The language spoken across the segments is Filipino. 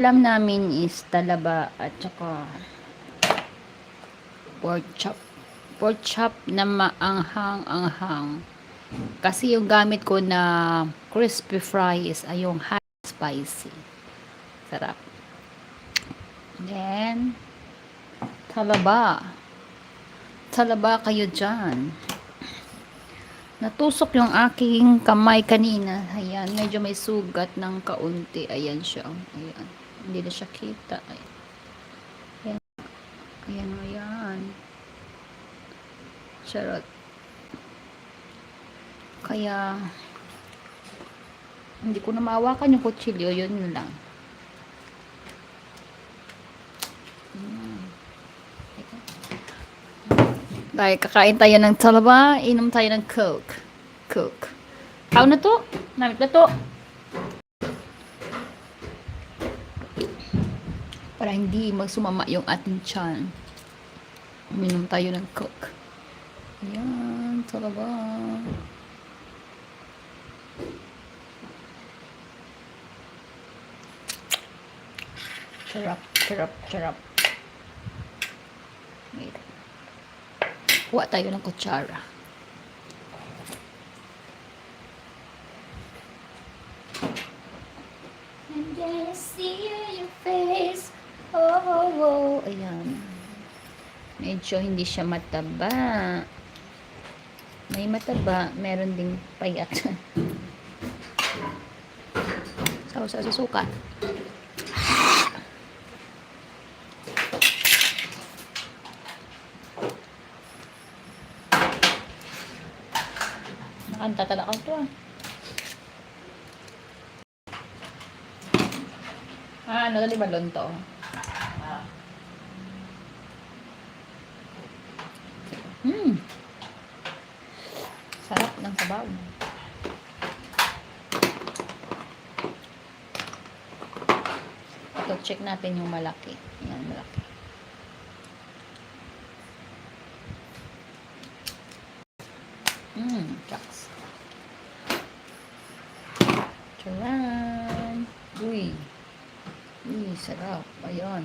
Alam namin is talaba at saka pork chop. Pork chop na maanghang-anghang. Kasi yung gamit ko na crispy fry is ay yung hot spicy. Sarap. Then, talaba. Talaba kayo dyan. Natusok yung aking kamay kanina. Ayan, medyo may sugat ng kaunti. Ayan siya. Ayan. Hindi na siya kita. Ayan. Ayan. Ayan, ayan. Charot. Kaya, hindi ko na maawakan yung kutsilyo. Yun lang. Dahil kakain tayo ng talaba, inom tayo ng coke. Coke. Tao na to? Namit na to? Para hindi magsumama yung ating tiyan. Uminom tayo ng coke. Ayan, talaba. Charap, charap, charap. Wait. Kuha tayo ng kutsara. And then I see your face. Oh, oh, oh. Ayan. Medyo hindi siya mataba. May mataba, meron ding payat. Sa sa susuka. Nakanta talaga to ah. Ah, ano dali balon to? Hmm. Sarap ng sabaw. Ito, check natin yung malaki. Mmm, shucks. Charan! Uy! Uy, sarap. Ayan.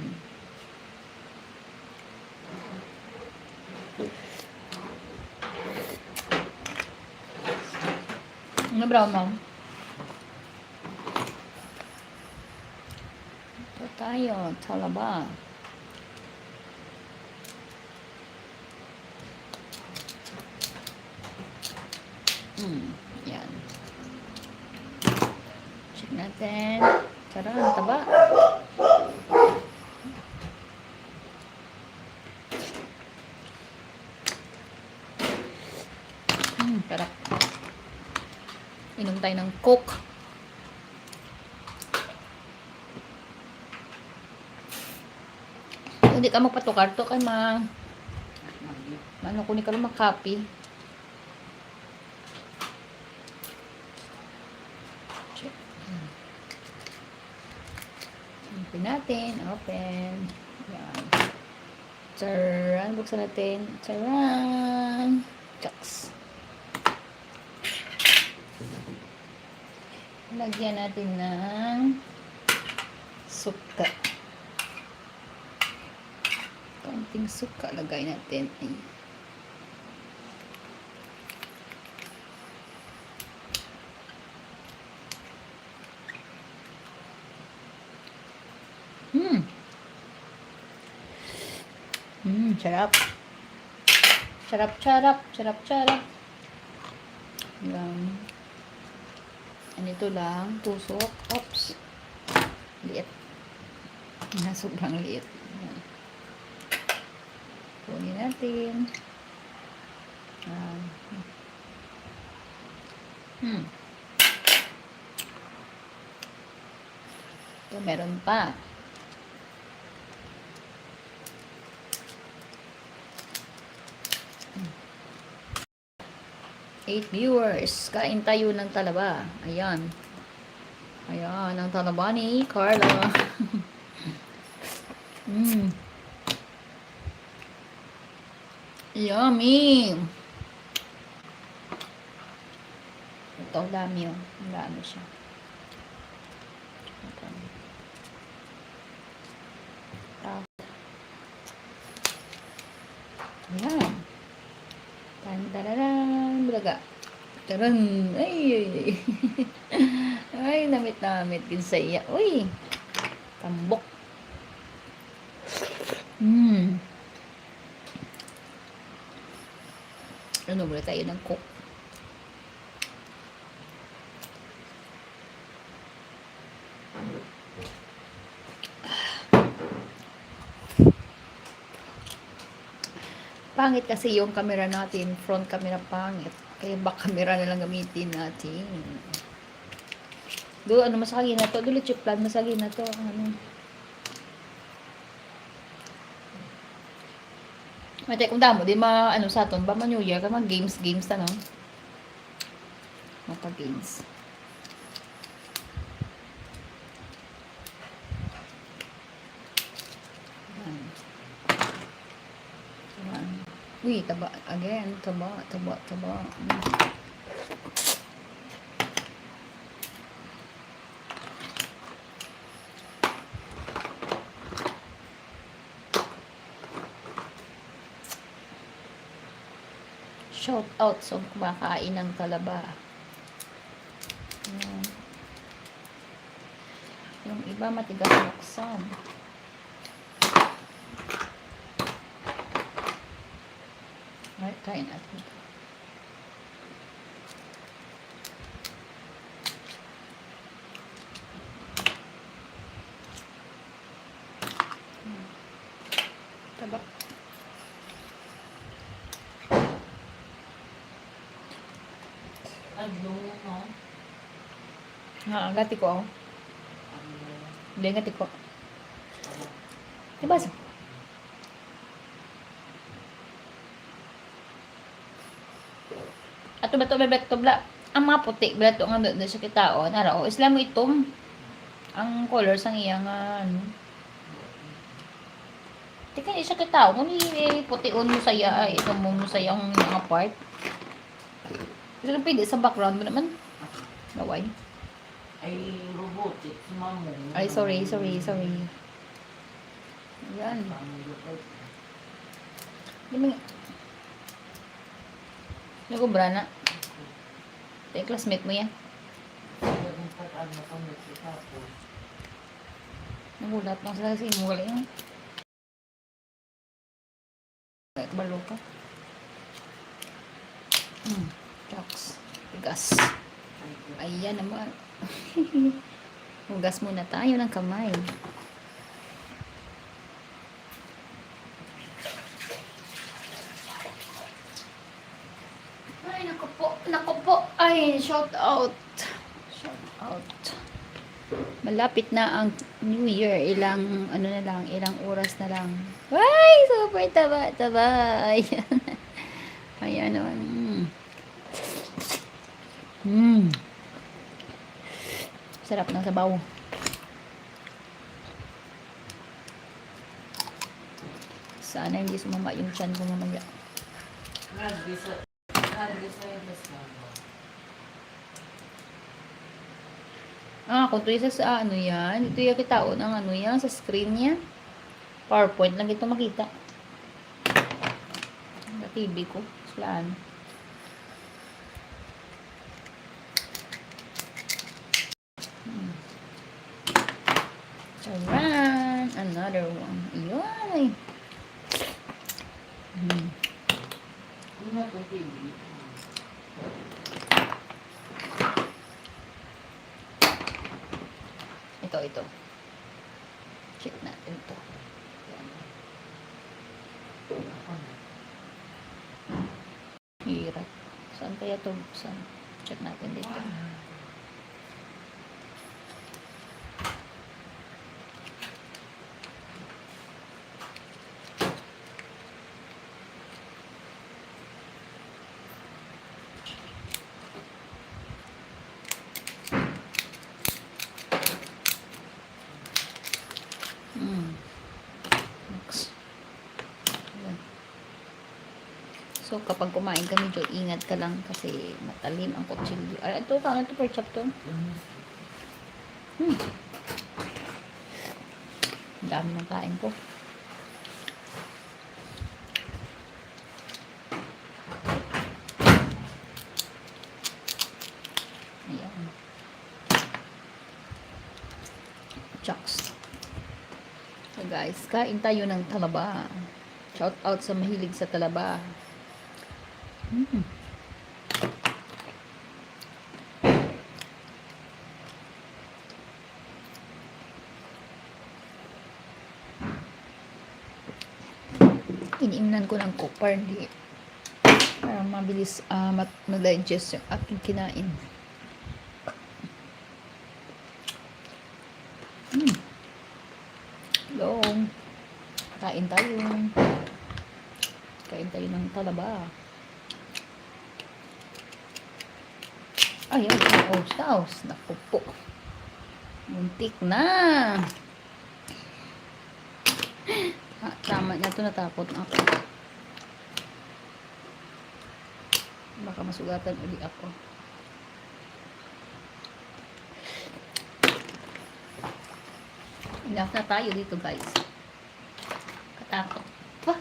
Mo? Ito tayo, talaba. Hmm, yan. Check natin. Tara, taba. Hmm, sarap. Inom tayo ng coke. Kung Hindi ka magpatukar to kay ma... Ano kung hindi ka makapi. Open natin. Open. Yan. Charan. Buksan natin. Charan. Chucks. Lagyan natin ng suka. Konting suka lagay natin. Ay. Hmm. Hmm, sarap. Sarap, sarap, sarap, sarap. Yan. Anito lang, tusok. Oops. Liit. Na sobrang liit. Kunin natin. Um, hmm. Ito, meron pa. 8 viewers. Kain tayo ng talaba. Ayan. Ayan, ang talaba ni Carla. mm. Yummy! Ito, dami yun. Ang dami siya. Ito. Ayan. Tandarara. Taran! Ay, ay, ay. ay, namit-namit din sa iya. Uy! Tambok. Hmm. Ano muna tayo ng coke? Pangit kasi yung camera natin, front camera pangit. Kaya back camera na lang gamitin natin. Do ano masagi na to? Dulit yung plan masagi na to. Ano? Mate kung damo di ma ano sa aton ba ma New Year ka mag games games ano? Mata games. Yan. Yan. Uy, taba. Again, taba, taba, taba. Shout out sa kumakain ng talaba. Yan. Yung iba matigas buksan. Try natin. ito. Taba. Ano, no? Nga, gati ko. oh. Hindi, gati ko. Diba? sa- Ato ba to bebek to bla? Ang mga puti bla to nga doon sa kitao. Nara o isla mo itom. Ang color sang iya nga ano. Tika ni sa kitao kung ni eh, puti on mo saya ay ito mo mo saya ang mga part. Pero pwede sa background mo naman. Naway. ay robotic, mamo. Ay sorry, sorry, sorry. Yan. Mo Nagubra na. Ito yung classmate mo yan. Nagulat lang sila kasi mo galing. Balo ka. Hmm. Shucks. Tigas. Ayan naman. Hugas muna tayo ng kamay. Ay, naku po. Ay, shout out. Shout out. Malapit na ang New Year. Ilang, ano na lang, ilang oras na lang. Ay, super taba, taba. Ayan. Ayan naman. Mm. Mm. Sarap ng sabaw. Sana hindi sumama yung chan ko mamaya. Ah, kung ito isa sa ano yan, ito yung kitao ng ano yan, sa screen niya. PowerPoint lang ito makita. Sa TV ko. Saan? Hmm. Charan! Another one. Ayan. Hmm. Ito, ito. Check natin ito. Ayan. Hirap. Saan kaya ito buksan? Check natin dito. Mm. So, kapag kumain ka, medyo ingat ka lang kasi matalim ang kutsilyo. Ay, ito ka. Ito, pork chop to. Hmm. dami ng kain ko. Ayan. Chucks. So guys, kain tayo ng talaba. Shout out sa mahilig sa talaba. Mm. Iniimnan ko ng copper, hindi para mabilis mat- ma-digest yung aking kinain. Mm. Hello. Kain tayo. Kain tayo ng talaba. Ayan, saus, saus. Naku po. Muntik na. Ah, tama na ito, natakot ako. Baka masugatan uli ako. Enough na tayo dito, guys. Katakot. Pa.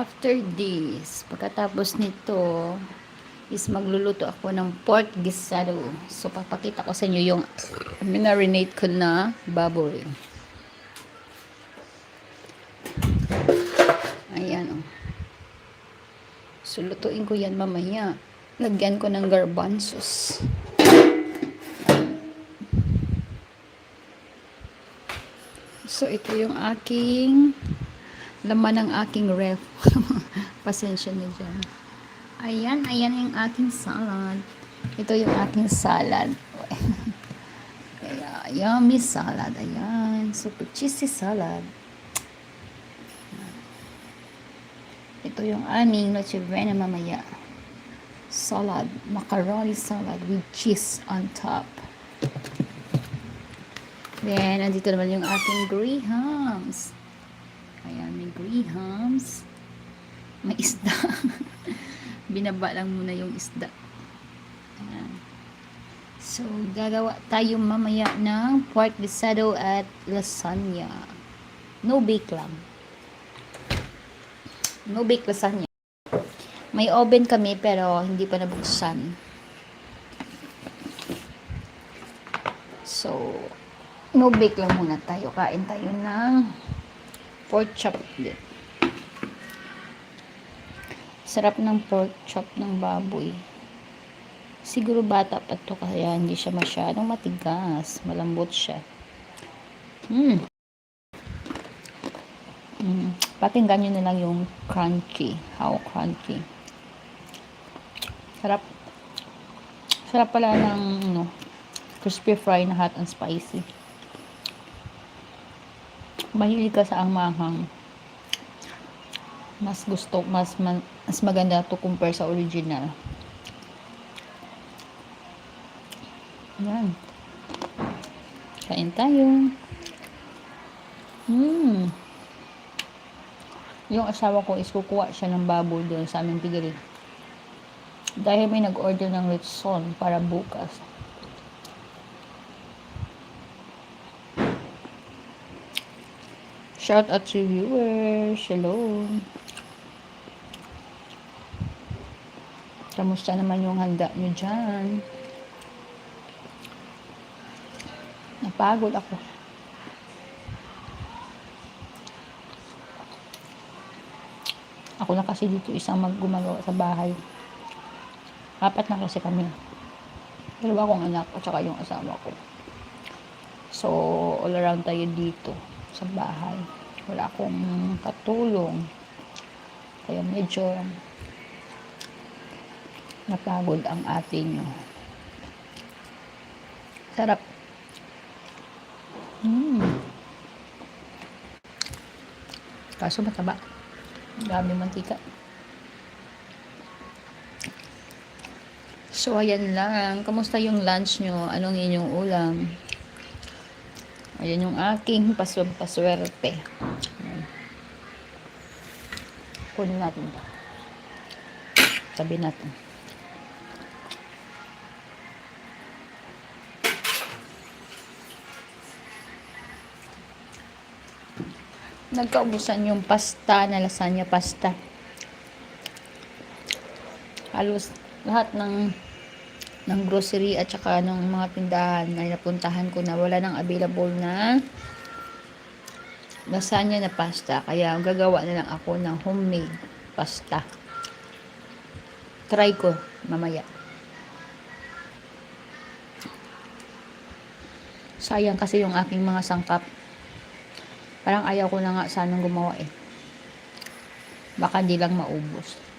After this, pagkatapos nito, is magluluto ako ng pork gisado. So, papakita ko sa inyo yung minarinate ko na baboy. Ayan, oh. So, ko yan mamaya. Lagyan ko ng garbanzos. So, ito yung aking laman ng aking ref. Pasensya na dyan. Ayan, ayan yung aking salad. Ito yung aking salad. Kaya, yummy salad. Ayan, super cheesy salad. Ito yung aming noche buena mamaya. Salad, macaroni salad with cheese on top. Then, andito naman yung aking grahams. Ayan, may grahams. May isda. Binaba lang muna yung isda. Ayan. So, gagawa tayo mamaya ng pork guisado at lasagna. No bake lang. No bake lasagna. May oven kami pero hindi pa nabuksan. So, no bake lang muna tayo. Kain tayo ng pork chop din. Sarap ng pork chop ng baboy. Siguro bata pa to kaya hindi siya masyadong matigas. Malambot siya. Mm. Mm. Pakinggan nyo na lang yung crunchy. How crunchy. Sarap. Sarap pala ng ano, crispy fry na hot and spicy. Mahilig ka sa angmahang mas gusto, mas, mas maganda to compare sa original. Yan. Kain tayo. Hmm. Yung asawa ko is kukuha siya ng baboy doon sa aming piggery. Dahil may nag-order ng Ritson para bukas. Shout out to viewers. Hello. Kamusta naman yung handa nyo dyan? Napagod ako. Ako na kasi dito isang maggumagawa sa bahay. Apat na kasi kami. Dalawa kong anak at saka yung asawa ko. So, all around tayo dito sa bahay. Wala akong katulong. Kaya medyo napagod ang ating sarap. Mm. Kaso mataba. Dami mantika. So, ayan lang. Kamusta yung lunch nyo? Anong inyong ulam? Ayan yung aking paswerte. Kunin natin ito. Sabi natin. Nagkaubusan yung pasta na lasagna pasta. Halos lahat ng ng grocery at saka ng mga tindahan na napuntahan ko na wala nang available na lasagna na pasta. Kaya gagawa na lang ako ng homemade pasta. Try ko mamaya. Sayang kasi yung aking mga sangkap. Parang ayaw ko na nga sanang gumawa eh. Baka di lang maubos.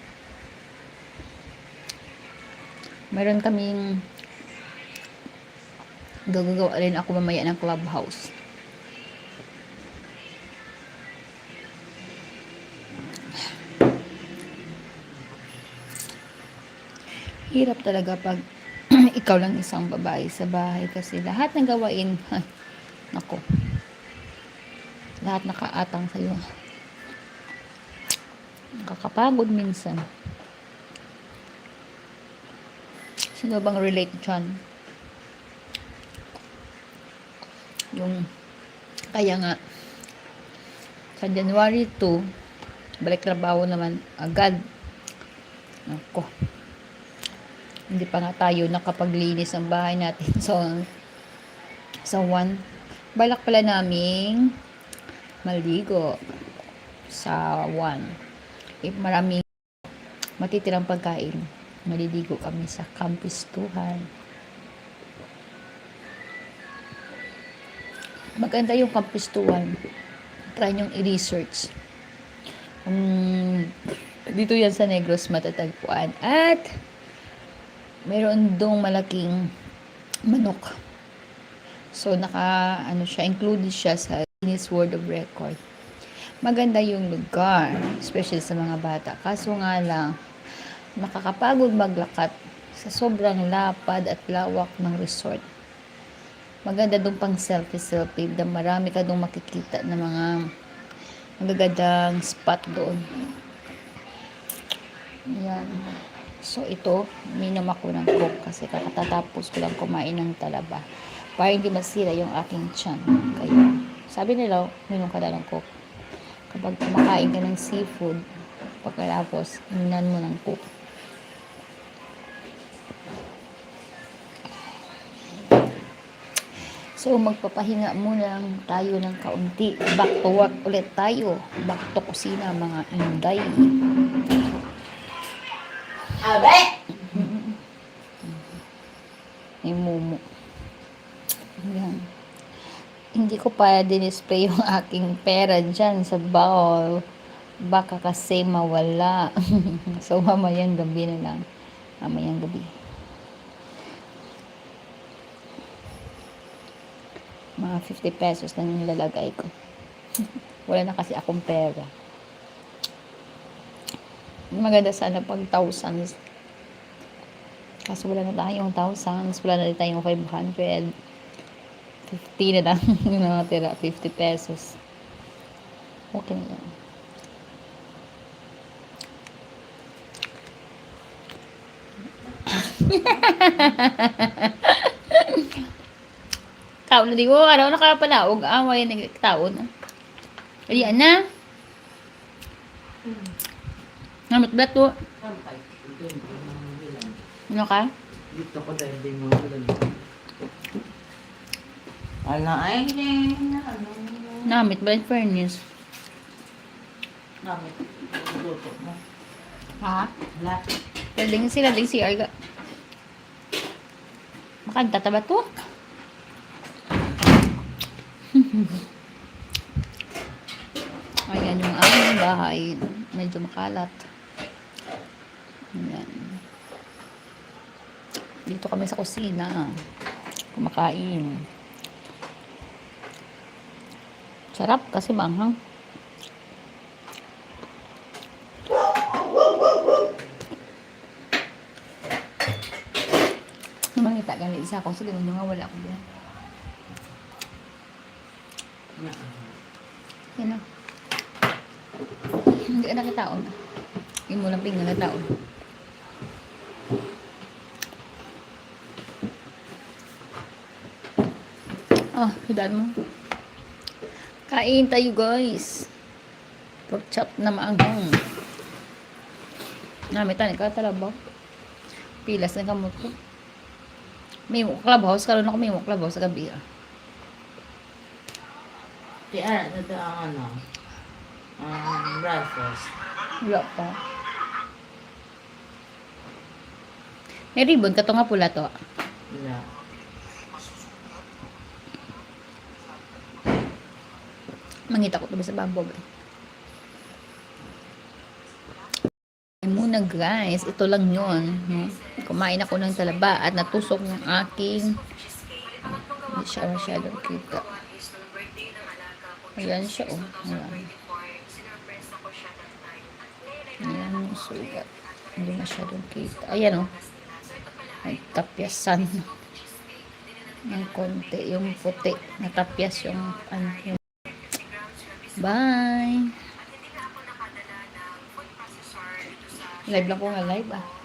Meron kaming gagagawa rin ako mamaya ng clubhouse. Hirap talaga pag ikaw lang isang babae sa bahay kasi lahat ng gawain, nako, lahat nakaatang sa'yo. Nakakapagod minsan. Sino bang relate dyan? Yung, kaya nga, sa January 2, balik trabaho naman agad. Ako. Hindi pa nga tayo nakapaglinis ng bahay natin. So, sa one, balak pala naming maligo sa one. If maraming matitirang pagkain, maliligo kami sa kampistuhan. Maganda yung kampistuhan. Try nyong i-research. Um, dito yan sa Negros matatagpuan. At meron dong malaking manok. So, naka, ano siya, included siya sa Guinness World of Record. Maganda yung lugar, especially sa mga bata. Kaso nga lang, makakapagod maglakat sa sobrang lapad at lawak ng resort. Maganda dong pang selfie-selfie. na Marami ka dong makikita ng mga magagandang spot doon. Yan. So, ito, minom ako ng coke kasi kakatatapos ko lang kumain ng talaba. Para hindi masira yung aking tiyan. Kaya, sabi nila, minom ka na ng coke. Kapag kumakain ka ng seafood, pagkatapos, minan mo ng coke. So, magpapahinga muna lang tayo ng kaunti. Back to work ulit tayo. Back to kusina, mga inday. Abe! May mumu. Yan. Hindi ko pa dinisplay yung aking pera dyan sa bowl. Baka kasi mawala. so, mamayang gabi na lang. Mamayang gabi. Mga 50 pesos na yung nilalagay ko. Wala na kasi akong pera. Maganda sana pag thousands. Kaso wala na tayong thousands. Wala na rin tayong 500. 50 na lang yung nakatira. 50 pesos. Okay na yan. Tao na di ko. Araw na kaya pala. Huwag away na tao na. Ayan na. Namit ba to? Ano ka? Dito ko dahil mga bilang. Ala, ay. Ano? Namit ba in fairness? Namit. Mo. Ha? Wala. Pwedeng sila ding si Arga. Makanta ba to? Ayan yung aming bahay. Medyo makalat. Ayan. Dito kami sa kusina. Kumakain. Sarap kasi manghang. Naman kita ganit isa ko. Sige, nyo nga wala ko yan. Yan na. Hindi ka nakitaon. Yung mo lang ping nakitaon. Ah, hidaan mo. Kain tayo guys. Pork chop na maanghang. Nami tani ka talabaw. Pilas na kamot ko. May clubhouse, karoon ako may clubhouse sa gabi. Ah. Kaya ano ito ang ano? Ang breakfast. Wala pa. May ribbon ka to nga pula to. Wala. Mangita ko to sa bambog. Muna guys, ito lang yun. No? Kumain ako ng talaba at natusok ng aking hindi siya masyadong kita. Ayan siya oh. Ayan. Ayan yung sugat. Hindi masyadong kita. Ayan oh. Ay, tapyasan. Ng konti. Yung puti. Natapyas yung ano. Yung Bye! Live lang ko nga live ah.